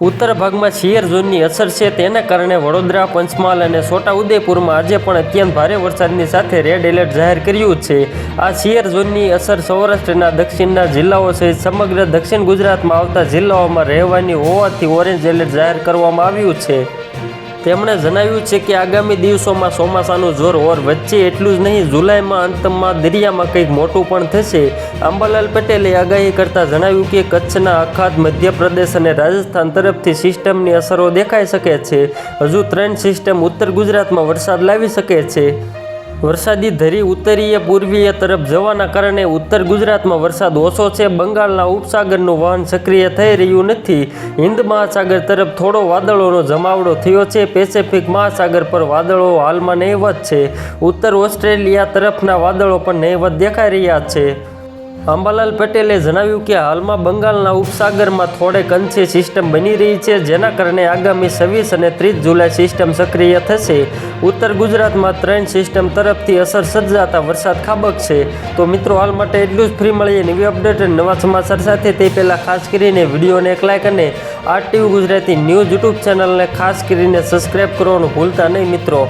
ઉત્તર ભાગમાં શિયર ઝોનની અસર છે. તેના કારણે વડોદરા, પંચમહાલ અને છોટાઉદેપુરમાં આજે પણ અત્યંત ભારે વરસાદની સાથે રેડ એલર્ટ જાહેર કર્યું છે. આ શિયર ઝોનની અસર સૌરાષ્ટ્રના દક્ષિણના જિલ્લાઓ સહિત સમગ્ર દક્ષિણ ગુજરાતમાં આવતા જિલ્લાઓમાં રહેવાની હોવાથી ઓરેન્જ એલર્ટ જાહેર કરવામાં આવ્યું છે. તેમણે જણાવ્યું છે કે આગામી દિવસોમાં ચોમાસાનું જોર ઓર વચ્ચે એટલું જ નહીં, જુલાઈમાં અંતમાં દરિયામાં કંઈક મોટું પણ થશે. અંબાલાલ પટેલે આગાહી કરતાં જણાવ્યું કે કચ્છના અખાત મધ્યપ્રદેશ અને રાજસ્થાન તરફથી સિસ્ટમની અસરો દેખાઈ શકે છે. હજુ ત્રણ સિસ્ટમ ઉત્તર ગુજરાતમાં વરસાદ લાવી શકે છે. વરસાદી ધરી ઉત્તરીય પૂર્વીય તરફ જવાના કારણે ઉત્તર ગુજરાતમાં વરસાદ ઓછો છે. બંગાળના ઉપસાગરનું વહન સક્રિય થઈ રહ્યું નથી. હિન્દ મહાસાગર તરફ થોડો વાદળોનો જમાવડો થયો છે. પેસિફિક મહાસાગર પર વાદળો હાલમાં નહીવત છે. ઉત્તર ઓસ્ટ્રેલિયા તરફના વાદળો પણ નહીવત દેખાઈ રહ્યા છે. અંબાલાલ પટેલે જણાવ્યું કે હાલમાં બંગાળના ઉપસાગરમાં થોડેક અંશે સિસ્ટમ બની રહી છે, જેના કારણે આગામી છવ્વીસ અને ત્રીસ જુલાઈ સિસ્ટમ સક્રિય થશે. ઉત્તર ગુજરાતમાં ત્રણ સિસ્ટમ તરફથી અસર સર્જાતા વરસાદ ખાબકશે તો મિત્રો, હાલ માટે એટલું જ. ફ્રી મળીએ નવી અપડેટ અને નવા સમાચાર સાથે. તે પહેલાં ખાસ કરીને વિડીયોને એક લાઇક અને આરટીવી ગુજરાતી ન્યૂઝ યુટ્યુબ ચેનલને ખાસ કરીને સબસ્ક્રાઈબ કરવાનું ભૂલતા નહીં મિત્રો.